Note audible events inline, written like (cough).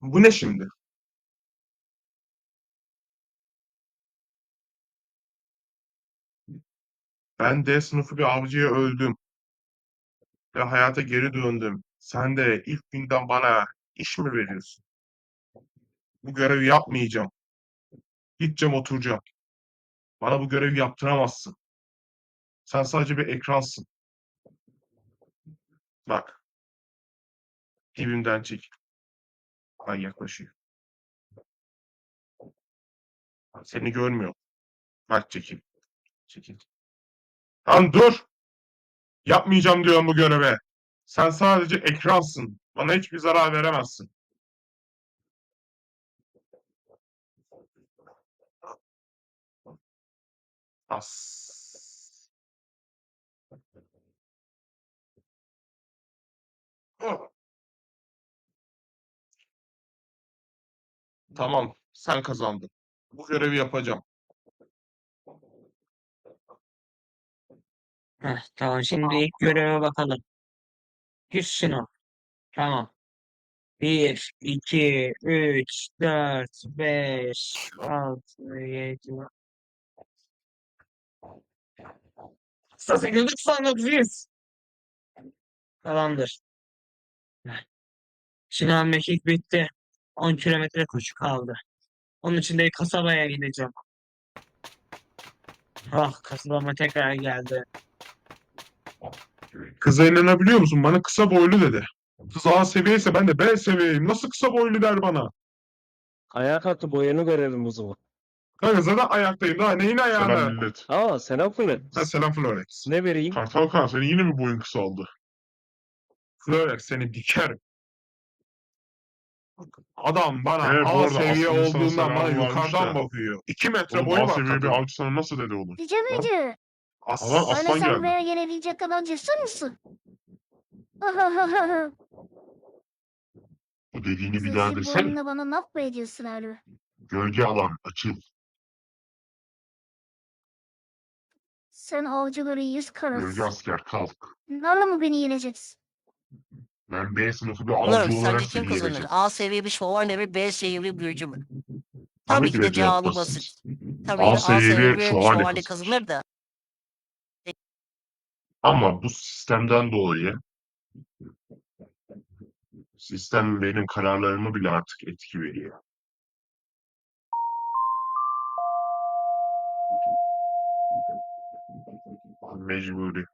Bu ne şimdi? Ben D sınıfı bir avcıya öldüm. Ve hayata geri döndüm. Sen de ilk günden bana iş mi veriyorsun? Bu görevi yapmayacağım. Gideceğim oturacağım. Bana bu görevi yaptıramazsın. Sen sadece bir ekransın. Bak. Dibimden çek. Bana yaklaşıyor. Seni görmüyor. Bak çekil. Çekil. Lan dur! Yapmayacağım diyorum bu göreve. Sen sadece ekransın. Bana hiçbir zarar veremezsin. As. Tamam, sen kazandın. Bu görevi yapacağım. Heh, tamam şimdi ilk göreve bakalım. Yüz şunu. Tamam. 1, 2, 3, 4, 5, 6, 7, 8, 99, 100. Tamamdır. Heh. Sinan Mekik bitti. 10 kilometre koşu kaldı. Onun için de kasabaya gideceğim. Ah kasabama tekrar geldi. Kıza inanabiliyor musun? Bana kısa boylu dedi. Kız A seviyeyse ben de B seviyeyim. Nasıl kısa boylu der bana? Ayağa kalktı boyanı görelim o zaman. Kanka zaten ayaktayım. Daha neyin ayağına? Selam millet. Aa selam Fırat. Ha, selam Florex. Ne vereyim? Kartal Kaan senin yine mi boyun kısaldı? Florex seni dikerim. Adam bana Evet, bu A arada seviye aslında sana olduğundan bana selam yukarıdan de. bakıyor. 2 metre Oğlum boyu A var seviye bir avcı sana nasıl dedi oğlum? Cici Mici, As- Adam öyle aslan sen geldi. buraya gelebilecek kadar cesur musun? (laughs) Bu dediğini bir daha bu desene. oyunla bana laf mı ediyorsun abi? Gölge alan açıl. Sen avcıları yüz Gölge karası. asker kalk. Bunlarla mı beni yeneceksin? Ben B sınıfı bir avcı olarak sence kim kazanır? A seviye bir şövalye mi? B seviye bir büyücü mü? Tabii Tabii ki ki de de cevabı basit. Tabii A A seviye seviye bir bir şövalye şövalye kazanır. kazanır da. Ama bu sistemden dolayı sistem benim kararlarımı bile artık etki veriyor. Mecburi.